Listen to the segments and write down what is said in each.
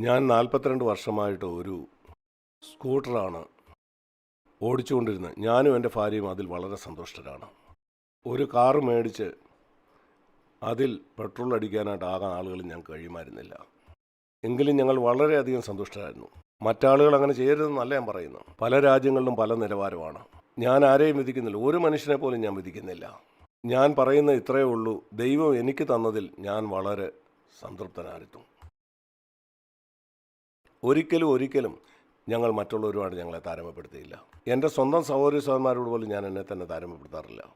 ഞാൻ നാൽപ്പത്തിരണ്ട് വർഷമായിട്ട് ഒരു സ്കൂട്ടറാണ് ഓടിച്ചുകൊണ്ടിരുന്നത്. ഞാനും എന്റെ ഭാര്യയും അതിൽ വളരെ സന്തുഷ്ടരാണ്. ഒരു കാറ് മേടിച്ച് അതിൽ പെട്രോൾ അടിക്കാനായിട്ട് ആകാൻ ആളുകൾ ഞങ്ങൾക്ക് കഴിയുമായിരുന്നില്ല. എങ്കിലും ഞങ്ങൾ വളരെയധികം സന്തുഷ്ടരായിരുന്നു. മറ്റാളുകൾ അങ്ങനെ ചെയ്യരുതെന്നല്ല ഞാൻ പറയുന്നു പല രാജ്യങ്ങളിലും പല നിലവാരമാണ്. ഞാൻ ആരെയും വിധിക്കുന്നില്ല. ഒരു മനുഷ്യനെ പോലും ഞാൻ വിധിക്കുന്നില്ല. ഞാൻ പറയുന്ന ഇത്രയേ ഉള്ളൂ. ദൈവം എനിക്ക് തന്നതിൽ ഞാൻ വളരെ സംതൃപ്തനായിരുന്നു. ഒരിക്കലും ഒരിക്കലും ഞങ്ങൾ മറ്റുള്ളവരുമായിട്ട് ഞങ്ങളെ താരതമ്യപ്പെടുത്തിയില്ല എന്റെ സ്വന്തം സഹോദരി സഹോദരന്മാരോട് പോലും ഞാൻ എന്നെ തന്നെ താരമപ്പെടുത്താറില്ല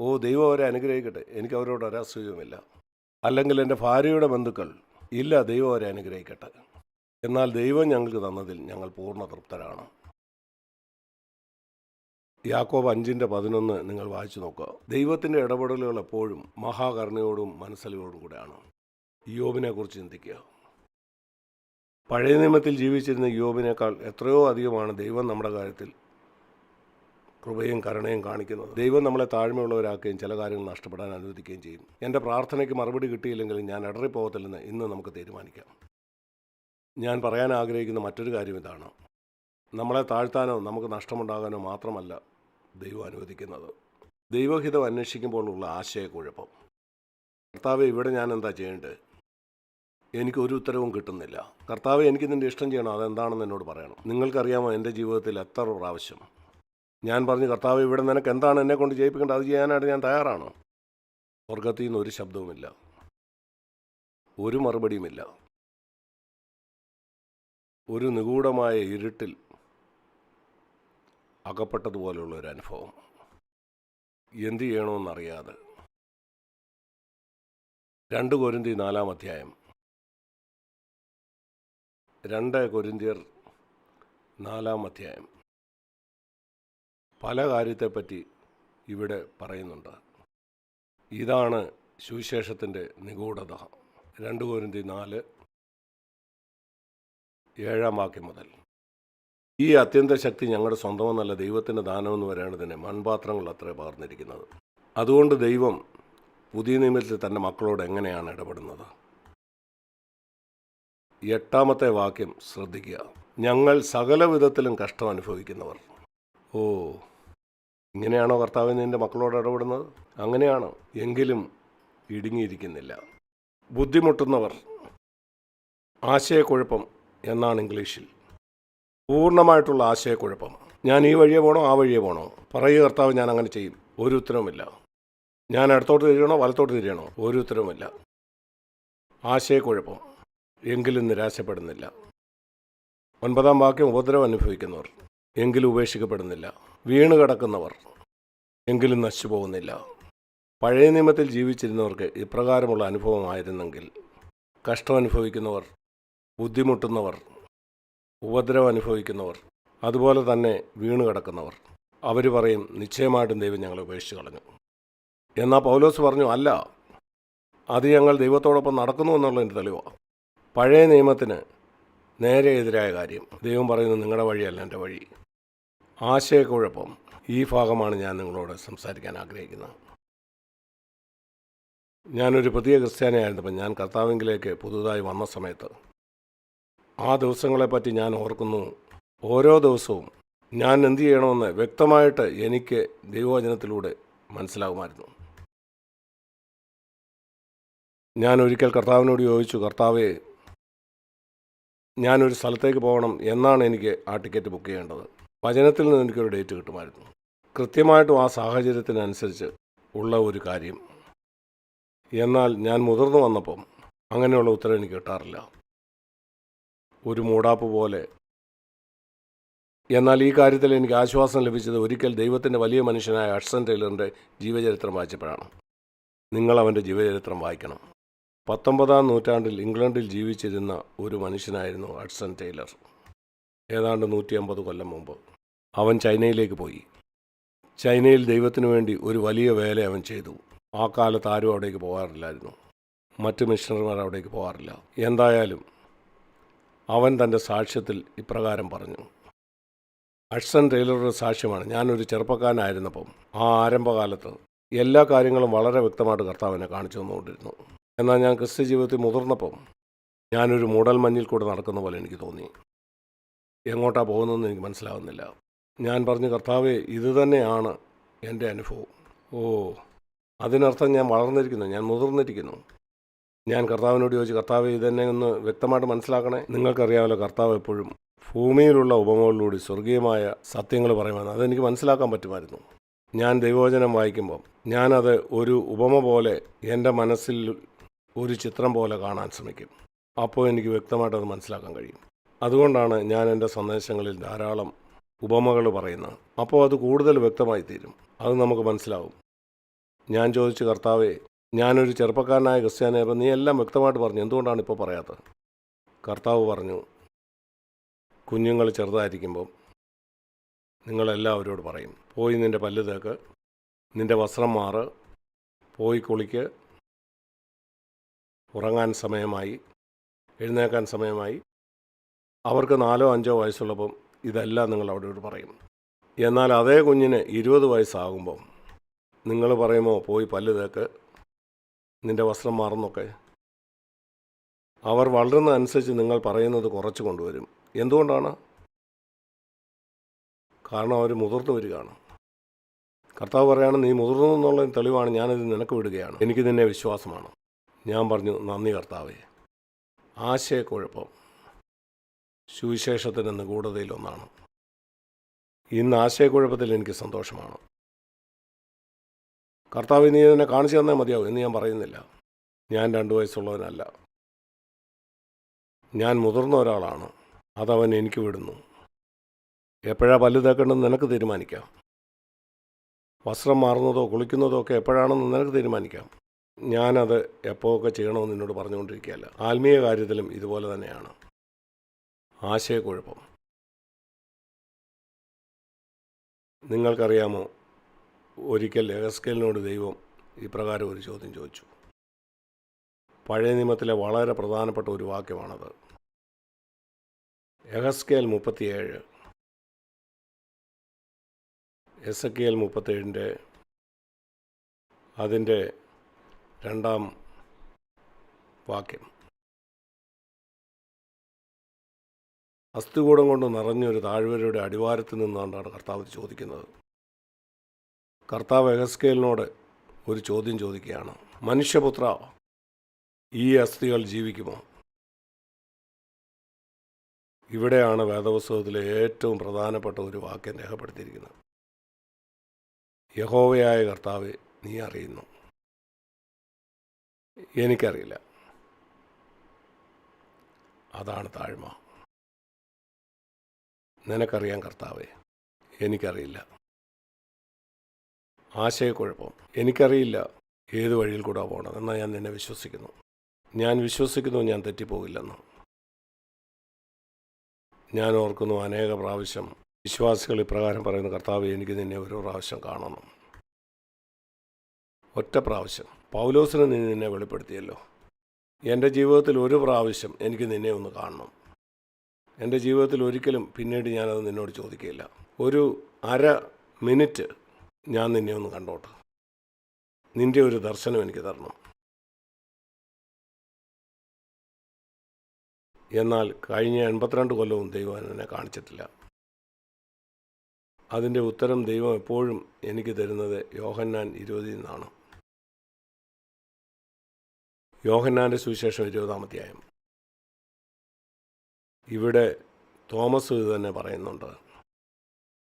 ഓ ദൈവം അവരെ അനുഗ്രഹിക്കട്ടെ. എനിക്ക് അവരോട് ഒരസൂയവുമില്ല അല്ലെങ്കിൽ എന്റെ ഭാര്യയുടെ ബന്ധുക്കൾ ഇല്ല ദൈവം അവരെ അനുഗ്രഹിക്കട്ടെ. എന്നാൽ ദൈവം ഞങ്ങൾക്ക് തന്നതിൽ ഞങ്ങൾ പൂർണ തൃപ്തരാണ്. യാക്കോബ് അഞ്ചിന്റെ പതിനൊന്ന് നിങ്ങൾ വായിച്ചു നോക്കുക. ദൈവത്തിന്റെ ഇടപെടലുകൾ എപ്പോഴും മഹാകരുണയോടും മനസ്സലിയോടും കൂടെയാണ്. യോബിനെക്കുറിച്ച് ചിന്തിക്കുക. പഴയ നിയമത്തിൽ ജീവിച്ചിരുന്ന യോബിനേക്കാൾ എത്രയോ അധികമാണ് ദൈവം നമ്മുടെ കാര്യത്തിൽ കൃപയും കരുണയും കാണിക്കുന്നത്. ദൈവം നമ്മളെ താഴ്മയുള്ളവരാക്കുകയും ചില കാര്യങ്ങൾ നഷ്ടപ്പെടാൻ അനുവദിക്കുകയും ചെയ്യും എന്റെ പ്രാർത്ഥനയ്ക്ക് മറുപടി കിട്ടിയില്ലെങ്കിൽ ഞാൻ ഇടറിപ്പോകത്തില്ലെന്ന് ഇന്ന് നമുക്ക് തീരുമാനിക്കാം. ഞാൻ പറയാൻ ആഗ്രഹിക്കുന്ന മറ്റൊരു കാര്യം ഇതാണ്. നമ്മളെ താഴ്ത്താനോ നമുക്ക് നഷ്ടമുണ്ടാകാനോ മാത്രമല്ല ദൈവം അനുവദിക്കുന്നത്. ദൈവഹിതം അന്വേഷിക്കുമ്പോഴുള്ള ആശയക്കുഴപ്പം. കർത്താവ് ഇവിടെ ഞാൻ എന്താ ചെയ്യേണ്ടത്? എനിക്ക് ഒരു ഉത്തരവും കിട്ടുന്നില്ല. കർത്താവ് എനിക്ക് നിന്റെ ഇഷ്ടം ചെയ്യണം. അതെന്താണെന്ന് എന്നോട് പറയണം. നിങ്ങൾക്കറിയാമോ എന്റെ ജീവിതത്തിൽ എത്ര പ്രാവശ്യം? ഞാൻ പറഞ്ഞു കർത്താവ് ഇവിടെ നിനക്ക് എന്താണ് എന്നെ കൊണ്ട് ചെയ്യിപ്പിക്കേണ്ടത്? അത് ചെയ്യാനായിട്ട് ഞാൻ തയ്യാറാണ്? സ്വർഗത്തിൽ നിന്ന് ഒരു ശബ്ദവുമില്ല. ഒരു മറുപടിയുമില്ല. ഒരു നിഗൂഢമായ ഇരുട്ടിൽ അകപ്പെട്ടതുപോലെയുള്ള ഒരു അനുഭവം. എന്ത് ചെയ്യണമെന്നറിയാതെ. രണ്ട് കൊരിന്തി നാലാം അധ്യായം രണ്ട് കൊരിന്തിയർ നാലാം അധ്യായം. പല കാര്യത്തെപ്പറ്റി ഇവിടെ പറയുന്നുണ്ട്. ഇതാണ് സുവിശേഷത്തിന്റെ നിഗൂഢത. രണ്ട് കൊരിന്തി നാല് ഏഴാം വാക്യം മുതൽ. ഈ അത്യന്ത ശക്തി ഞങ്ങളുടെ സ്വന്തമെന്നല്ല ദൈവത്തിന്റെ ദാനമെന്ന് വരേണ്ടതിന് മൺപാത്രങ്ങൾ അത്ര പകർന്നിരിക്കുന്നത്. അതുകൊണ്ട് ദൈവം പുതിയ നിയമത്തിൽ തന്റെ മക്കളോട് എങ്ങനെയാണ് ഇടപെടുന്നത്? എട്ടാമത്തെ വാക്യം ശ്രദ്ധിക്കുക. ഞങ്ങൾ സകല വിധത്തിലും കഷ്ടം അനുഭവിക്കുന്നവർ. ഓ ഇങ്ങനെയാണോ കർത്താവ് നിന്റെ മക്കളോട് ഇടപെടുന്നത്? അങ്ങനെയാണ് എങ്കിലും ഇടുങ്ങിയിരിക്കുന്നില്ല. ബുദ്ധിമുട്ടുന്നവർ. ആശയക്കുഴപ്പം എന്നാണ് ഇംഗ്ലീഷിൽ. പൂർണമായിട്ടുള്ള ആശയക്കുഴപ്പം. ഞാൻ ഈ വഴിയെ പോകണോ ആ വഴിയെ പോകണോ പറയുക കർത്താവ് ഞാൻ അങ്ങനെ ചെയ്യും. ഒരു ഉത്തരവുമില്ല. ഞാൻ ഇടത്തോട്ട് തിരിയണോ വലത്തോട്ട് തിരിയണോ? ഒരു ഉത്തരവുമില്ല. ആശയക്കുഴപ്പം. എങ്കിലും നിരാശപ്പെടുന്നില്ല. ഒൻപതാം വാക്യം ഉപദ്രവം അനുഭവിക്കുന്നവർ. എങ്കിലും ഉപേക്ഷിക്കപ്പെടുന്നില്ല. വീണ് കിടക്കുന്നവർ. എങ്കിലും നശിച്ചു പോകുന്നില്ല പഴയ നിയമത്തിൽ ജീവിച്ചിരുന്നവർക്ക് ഇപ്രകാരമുള്ള അനുഭവമായിരുന്നെങ്കിൽ കഷ്ടം അനുഭവിക്കുന്നവർ ബുദ്ധിമുട്ടുന്നവർ ഉപദ്രവം അനുഭവിക്കുന്നവർ അതുപോലെ തന്നെ വീണ് കിടക്കുന്നവർ. അവർ പറയും നിശ്ചയമായിട്ടും ദൈവം ഞങ്ങളെ ഉപേക്ഷിച്ച് കളഞ്ഞു. എന്നാൽ പൗലോസ് പറഞ്ഞു അല്ല. അത് ഞങ്ങൾ ദൈവത്തോടൊപ്പം നടക്കുന്നു എന്നുള്ളതിന്റെ തെളിവാണ് പഴയ നിയമത്തിന് നേരെ എതിരായ കാര്യം. ദൈവം പറയുന്നത് നിങ്ങളുടെ വഴിയല്ല എന്റെ വഴി. ആശയക്കുഴപ്പം. ഈ ഭാഗമാണ് ഞാൻ നിങ്ങളോട് സംസാരിക്കാൻ ആഗ്രഹിക്കുന്നത്. ഞാനൊരു പുതിയ ക്രിസ്ത്യാനിയായിരുന്നപ്പോൾ ഞാൻ കർത്താവിങ്കിലേക്ക് പുതുതായി വന്ന സമയത്ത് ആ ദിവസങ്ങളെപ്പറ്റി ഞാൻ ഓർക്കുന്നു. ഓരോ ദിവസവും ഞാൻ എന്ത് ചെയ്യണമെന്ന് വ്യക്തമായിട്ട് എനിക്ക് ദൈവവചനത്തിലൂടെ മനസ്സിലാകുമായിരുന്നു. ഞാൻ ഒരിക്കൽ കർത്താവിനോട് ചോദിച്ചു കർത്താവേ ഞാനൊരു സ്ഥലത്തേക്ക് പോകണം എന്നാണ് എനിക്ക് ആ ടിക്കറ്റ് ബുക്ക് ചെയ്യേണ്ടത്. വചനത്തിൽ നിന്ന് എനിക്കൊരു ഡേറ്റ് കിട്ടുമായിരുന്നു. കൃത്യമായിട്ടും ആ സാഹചര്യത്തിനനുസരിച്ച് ഉള്ള ഒരു കാര്യം. എന്നാൽ ഞാൻ മുതിർന്നു വന്നപ്പം അങ്ങനെയുള്ള ഉത്തരം എനിക്ക് കിട്ടാറില്ല. ഒരു മൂടാപ്പ് പോലെ. എന്നാൽ ഈ കാര്യത്തിൽ എനിക്ക് ആശ്വാസം ലഭിച്ചത് ഒരിക്കൽ ദൈവത്തിന്റെ വലിയ മനുഷ്യനായ അഷ്സൻ ടൈലറിന്റെ ജീവചരിത്രം വായിച്ചപ്പോഴാണ്. നിങ്ങൾ അവന്റെ ജീവചരിത്രം വായിക്കണം. പത്തൊമ്പതാം നൂറ്റാണ്ടിൽ ഇംഗ്ലണ്ടിൽ ജീവിച്ചിരുന്ന ഒരു മനുഷ്യനായിരുന്നു അഡ്സൺ ടൈലർ ഏതാണ്ട് നൂറ്റി അമ്പത് കൊല്ലം മുമ്പ് അവൻ ചൈനയിലേക്ക് പോയി. ചൈനയിൽ ദൈവത്തിനു വേണ്ടി ഒരു വലിയ വേല അവൻ ചെയ്തു. ആ കാലത്ത് ആരും അവിടേക്ക് പോകാറില്ലായിരുന്നു. മറ്റ് മിഷണറിമാർ അവിടേക്ക് പോകാറില്ല. എന്തായാലും അവൻ തന്റെ സാക്ഷ്യത്തിൽ ഇപ്രകാരം പറഞ്ഞു. അഡ്സൺ ടൈലറുടെ സാക്ഷ്യമാണ്. ഞാനൊരു ചെറുപ്പക്കാരനായിരുന്നപ്പം ആ ആരംഭകാലത്ത് എല്ലാ കാര്യങ്ങളും വളരെ വ്യക്തമായിട്ട് കർത്താവിനെ കാണിച്ചു തന്നുകൊണ്ടിരുന്നു. എന്നാൽ ഞാൻ ക്രിസ്ത്യ ജീവിതത്തിൽ മുതിർന്നപ്പം ഞാനൊരു മൂടൽ മഞ്ഞിൽ കൂടെ നടക്കുന്ന പോലെ എനിക്ക് തോന്നി. എങ്ങോട്ടാ പോകുന്നതെന്ന് എനിക്ക് മനസ്സിലാവുന്നില്ല. ഞാൻ പറഞ്ഞു കർത്താവെ ഇത് തന്നെയാണ് എന്റെ അനുഭവം. ഓ അതിനർത്ഥം ഞാൻ വളർന്നിരിക്കുന്നു ഞാൻ മുതിർന്നിരിക്കുന്നു. ഞാൻ കർത്താവിനോട് ചോദിച്ചു കർത്താവ് ഇതെന്നെ ഒന്ന് വ്യക്തമായിട്ട് മനസ്സിലാക്കണേ? നിങ്ങൾക്കറിയാമല്ലോ കർത്താവ് എപ്പോഴും ഭൂമിയിലുള്ള ഉപമകളിലൂടെ സ്വർഗീയമായ സത്യങ്ങൾ പറയുമെന്ന്. അതെനിക്ക് മനസ്സിലാക്കാൻ പറ്റുമായിരുന്നു. ഞാൻ ദൈവവചനം വായിക്കുമ്പം ഞാനത് ഒരു ഉപമ പോലെ എന്റെ മനസ്സിൽ ഒരു ചിത്രം പോലെ കാണാൻ ശ്രമിക്കും. അപ്പോൾ എനിക്ക് വ്യക്തമായിട്ട് അത് മനസ്സിലാക്കാൻ കഴിയും. അതുകൊണ്ടാണ് ഞാൻ എന്റെ സന്ദേശങ്ങളിൽ ധാരാളം ഉപമകൾ പറയുന്നത്. അപ്പോൾ അത് കൂടുതൽ വ്യക്തമായി തീരും. അത് നമുക്ക് മനസ്സിലാവും. ഞാൻ ചോദിച്ചു കർത്താവേ ഞാനൊരു ചെറുപ്പക്കാരനായ ക്രിസ്ത്യാനിയപ്പോൾ നീ എല്ലാം വ്യക്തമായിട്ട് പറഞ്ഞു. എന്തുകൊണ്ടാണ് ഇപ്പോൾ പറയാത്തത്? കർത്താവ് പറഞ്ഞു കുഞ്ഞുങ്ങൾ ചെറുതായിരിക്കുമ്പം നിങ്ങളെല്ലാവരോട് പറയും പോയി നിന്റെ പല്ല് തേക്ക് നിന്റെ വസ്ത്രം മാറ് പോയി കുളിക്ക് ഉറങ്ങാൻ സമയമായി എഴുന്നേക്കാൻ സമയമായി. അവർക്ക് നാലോ അഞ്ചോ വയസ്സുള്ളപ്പം ഇതെല്ലാം നിങ്ങൾ അവരോട് പറയും. എന്നാൽ അതേ കുഞ്ഞിന് ഇരുപത് വയസ്സാകുമ്പം നിങ്ങൾ പറയുമോ പോയി പല്ല് തേക്ക് നിന്റെ വസ്ത്രം മാറുന്നൊക്കെ? അവർ വളരുന്ന അനുസരിച്ച് നിങ്ങൾ പറയുന്നത് കുറച്ച് കൊണ്ടുവരും. എന്തുകൊണ്ടാണ്? കാരണം അവർ മുതിർന്നു വരികയാണ്. കർത്താവ് പറയുകയാണ് നീ മുതിർന്നു എന്നുള്ള തെളിവാണ് ഞാനിത് നിനക്ക് വിടുകയാണ്. എനിക്ക് നിന്നെ വിശ്വാസമാണ്. ഞാൻ പറഞ്ഞു നന്ദി കർത്താവേ. ആശയക്കുഴപ്പം സുവിശേഷത്തിന്റെ നിഗൂഢതയിലൊന്നാണ് ഇന്ന് ആശയക്കുഴപ്പത്തിൽ എനിക്ക് സന്തോഷമാണ്. കർത്താവ് നീ എന്നെ കാണിച്ചു തന്നാൽ മതിയാവും എന്ന് ഞാൻ പറയുന്നില്ല. ഞാൻ രണ്ടു വയസ്സുള്ളവനല്ല. ഞാൻ മുതിർന്ന ഒരാളാണ്. അതവൻ എനിക്ക് വിടുന്നു. എപ്പോഴാ പല്ല് തേക്കേണ്ടതെന്ന് നിനക്ക് തീരുമാനിക്കാം. വസ്ത്രം മാറുന്നതോ കുളിക്കുന്നതോ ഒക്കെ എപ്പോഴാണെന്ന് നിനക്ക് തീരുമാനിക്കാം. ഞാനത് എപ്പോഴൊക്കെ ചെയ്യണമെന്ന് എന്നോട് പറഞ്ഞുകൊണ്ടിരിക്കുകയല്ല. ആത്മീയ കാര്യത്തിലും ഇതുപോലെ തന്നെയാണ്. ആശയക്കുഴപ്പം. നിങ്ങൾക്കറിയാമോ ഒരിക്കൽ എഹസ്കേലിനോട് ദൈവം ഇപ്രകാരം ഒരു ചോദ്യം ചോദിച്ചു. പഴയ നിയമത്തിലെ വളരെ പ്രധാനപ്പെട്ട ഒരു വാക്യമാണത്. എഹസ്കേൽ മുപ്പത്തിയേഴ്. എസ് കെ എൽ മുപ്പത്തേഴിന്റെ അതിന്റെ രണ്ടാം വാക്യം. അസ്ഥികൂടം കൊണ്ട് നിറഞ്ഞൊരു താഴ്വരയുടെ അടിവാരത്തിൽ നിന്നാണ് കർത്താവ് ചോദിക്കുന്നത്. കർത്താവ് എഹസ്കേലിനോട് ഒരു ചോദ്യം ചോദിക്കുകയാണ്. മനുഷ്യപുത്ര ഈ അസ്ഥികൾ ജീവിക്കുമോ? ഇവിടെയാണ് വേദപുസ്തകത്തിലെ ഏറ്റവും പ്രധാനപ്പെട്ട ഒരു വാക്യം രേഖപ്പെടുത്തിയിരിക്കുന്നത്. യഹോവയായ കർത്താവ് നീ അറിയുന്നു. എനിക്കറിയില്ല. അതാണ് താഴ്മ. നിനക്കറിയാം കർത്താവേ എനിക്കറിയില്ല. ആശയക്കുഴപ്പം. എനിക്കറിയില്ല ഏത് വഴിയിൽ കൂടെ പോകണം എന്നാൽ ഞാൻ നിന്നെ വിശ്വസിക്കുന്നു. ഞാൻ വിശ്വസിക്കുന്നു ഞാൻ തെറ്റിപ്പോകില്ലെന്ന്. ഞാൻ ഓർക്കുന്നു അനേക പ്രാവശ്യം വിശ്വാസികൾ ഇപ്രകാരം പറയുന്ന കർത്താവ് എനിക്ക് നിന്നെ ഒരു പ്രാവശ്യം കാണണം. ഒറ്റ പ്രാവശ്യം. പൗലോസിന് നീ നിന്നെ വെളിപ്പെടുത്തിയല്ലോ. എന്റെ ജീവിതത്തിൽ ഒരു പ്രാവശ്യം എനിക്ക് നിന്നെ ഒന്ന് കാണണം. എന്റെ ജീവിതത്തിൽ ഒരിക്കലും പിന്നീട് ഞാനത് നിന്നോട് ചോദിക്കുകയില്ല ഒരു അര മിനിറ്റ് ഞാൻ നിന്നെ ഒന്ന് കണ്ടോട്ടെ. നിന്റെ ഒരു ദർശനം എനിക്ക് തരണം. എന്നാൽ കഴിഞ്ഞ എൺപത്തിരണ്ട് കൊല്ലവും ദൈവം എന്നെ കാണിച്ചിട്ടില്ല. അതിന്റെ ഉത്തരം ദൈവം എപ്പോഴും എനിക്ക് തരുന്നത് യോഹന്നാൻ ഇരുപതിൽ നിന്നാണ്. യോഹന്നാന്റെ സുവിശേഷം ഇരുപതാമധ്യായം ഇവിടെ തോമസ് ഇത് തന്നെ പറയുന്നുണ്ട്.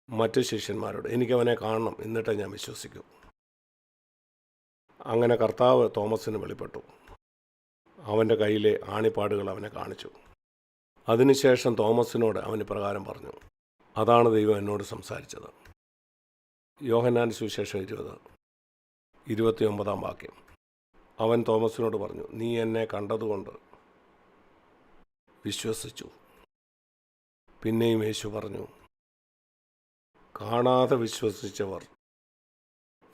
മറ്റു ശിഷ്യന്മാരോട് എനിക്കവനെ കാണണം എന്നിട്ടേ ഞാൻ വിശ്വസിക്കും. അങ്ങനെ കർത്താവ് തോമസിന് വെളിപ്പെട്ടു. അവന്റെ കയ്യിലെ ആണിപ്പാടുകൾ അവനെ കാണിച്ചു. അതിനുശേഷം തോമസിനോട് അവൻ ഇപ്രകാരം പറഞ്ഞു അതാണ് ദൈവം എന്നോട് സംസാരിച്ചത്. യോഹന്നാൻ സുവിശേഷം ഇരുപത് ഇരുപത്തിയൊമ്പതാം വാക്യം. അവൻ തോമസിനോട് പറഞ്ഞു നീ എന്നെ കണ്ടതുകൊണ്ട് വിശ്വസിച്ചു. പിന്നെയും യേശു പറഞ്ഞു കാണാതെ വിശ്വസിച്ചവർ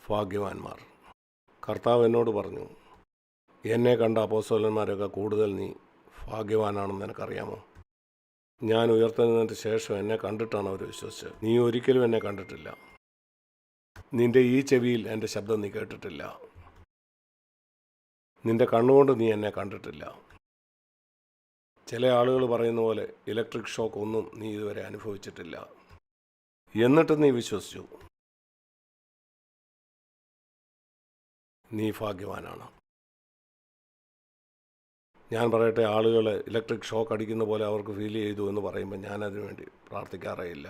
ഭാഗ്യവാന്മാർ. കർത്താവ് എന്നോട് പറഞ്ഞു എന്നെ കണ്ട അപ്പോസ്തലന്മാരൊക്കെ കൂടുതൽ നീ ഭാഗ്യവാനാണെന്ന് നിനക്കറിയാമോ? ഞാൻ ഉയർത്തുന്നതിന് ശേഷം എന്നെ കണ്ടിട്ടാണ് അവർ വിശ്വസിച്ചത്. നീ ഒരിക്കലും എന്നെ കണ്ടിട്ടില്ല. നിന്റെ ഈ ചെവിയിൽ എന്റെ ശബ്ദം നീ കേട്ടിട്ടില്ല. നിന്റെ കണ്ണുകൊണ്ട് നീ എന്നെ കണ്ടിട്ടില്ല. ചില ആളുകൾ പറയുന്ന പോലെ ഇലക്ട്രിക് ഷോക്ക് ഒന്നും നീ ഇതുവരെ അനുഭവിച്ചിട്ടില്ല. എന്നിട്ട് നീ വിശ്വസിച്ചു. നീ ഭാഗ്യവാനാണ്. ഞാൻ പറയട്ടെ ആളുകൾ ഇലക്ട്രിക് ഷോക്ക് അടിക്കുന്ന പോലെ അവർക്ക് ഫീൽ ചെയ്തു എന്ന് പറയുമ്പോൾ ഞാൻ അതിനു വേണ്ടി പ്രാർത്ഥിക്കാറേ ഇല്ല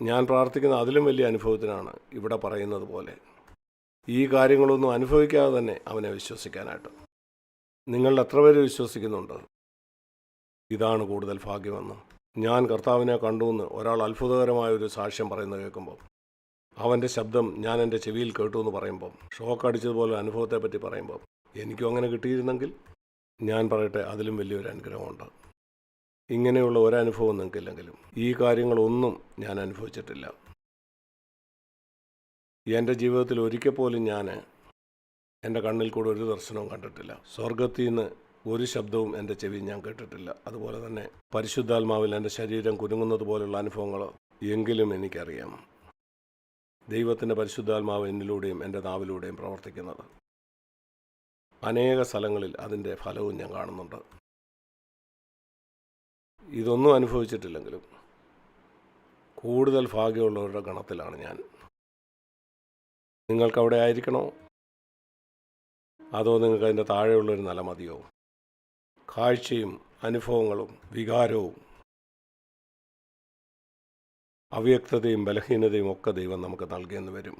ഞാൻ പ്രാർത്ഥിക്കുന്ന അതിലും വലിയ അനുഭവത്തിനാണ് ഇവിടെ പറയുന്നത് പോലെ. ഈ കാര്യങ്ങളൊന്നും അനുഭവിക്കാതെ തന്നെ അവനെ വിശ്വസിക്കാനായിട്ട്. നിങ്ങൾ എത്ര പേര് വിശ്വസിക്കുന്നുണ്ട്? ഇതാണ് കൂടുതൽ ഭാഗ്യമെന്ന്. ഞാൻ കർത്താവിനെ കണ്ടു എന്ന് ഒരാൾ അത്ഭുതകരമായ ഒരു സാക്ഷ്യം പറയുന്നത് കേൾക്കുമ്പോൾ അവന്റെ ശബ്ദം ഞാൻ എന്റെ ചെവിയിൽ കേട്ടു എന്ന് പറയുമ്പോൾ ഷോക്ക് അടിച്ചതുപോലെ അനുഭവത്തെപ്പറ്റി പറയുമ്പോൾ എനിക്കും അങ്ങനെ കിട്ടിയിരുന്നെങ്കിൽ ഞാൻ പറയട്ടെ അതിലും വലിയൊരു അനുഗ്രഹമുണ്ട്. ഇങ്ങനെയുള്ള ഒരനുഭവം നിങ്ങൾക്കില്ലെങ്കിലും ഈ കാര്യങ്ങളൊന്നും ഞാൻ അനുഭവിച്ചിട്ടില്ല. എന്റെ ജീവിതത്തിൽ ഒരിക്കൽ പോലും ഞാൻ എന്റെ കണ്ണിൽ കൂടെ ഒരു ദർശനവും കണ്ടിട്ടില്ല. സ്വർഗത്തിൽ നിന്ന് ഒരു ശബ്ദവും എന്റെ ചെവി ഞാൻ കേട്ടിട്ടില്ല. അതുപോലെ തന്നെ പരിശുദ്ധാത്മാവിൽ എന്റെ ശരീരം കുരുങ്ങുന്നത് പോലുള്ള അനുഭവങ്ങൾ എങ്കിലും എനിക്കറിയാം. ദൈവത്തിന്റെ പരിശുദ്ധാത്മാവ് എന്നിലൂടെയും എന്റെ നാവിലൂടെയും പ്രവർത്തിക്കുന്നത്. അനേക സ്ഥലങ്ങളിൽ അതിന്റെ ഫലവും ഞാൻ കാണുന്നുണ്ട്. ഇതൊന്നും അനുഭവിച്ചിട്ടില്ലെങ്കിലും കൂടുതൽ ഭാഗ്യമുള്ളവരുടെ ഗണത്തിലാണ് ഞാൻ. നിങ്ങൾക്ക് അവിടെ ആയിരിക്കണോ? അതോ നിങ്ങൾക്ക് അതിന്റെ താഴെയുള്ളൊരു നില മതിയോ? കാഴ്ചയും അനുഭവങ്ങളും വികാരവും അവ്യക്തതയും ബലഹീനതയും ഒക്കെ ദൈവം നമുക്ക് നൽകിയെന്ന് വരും.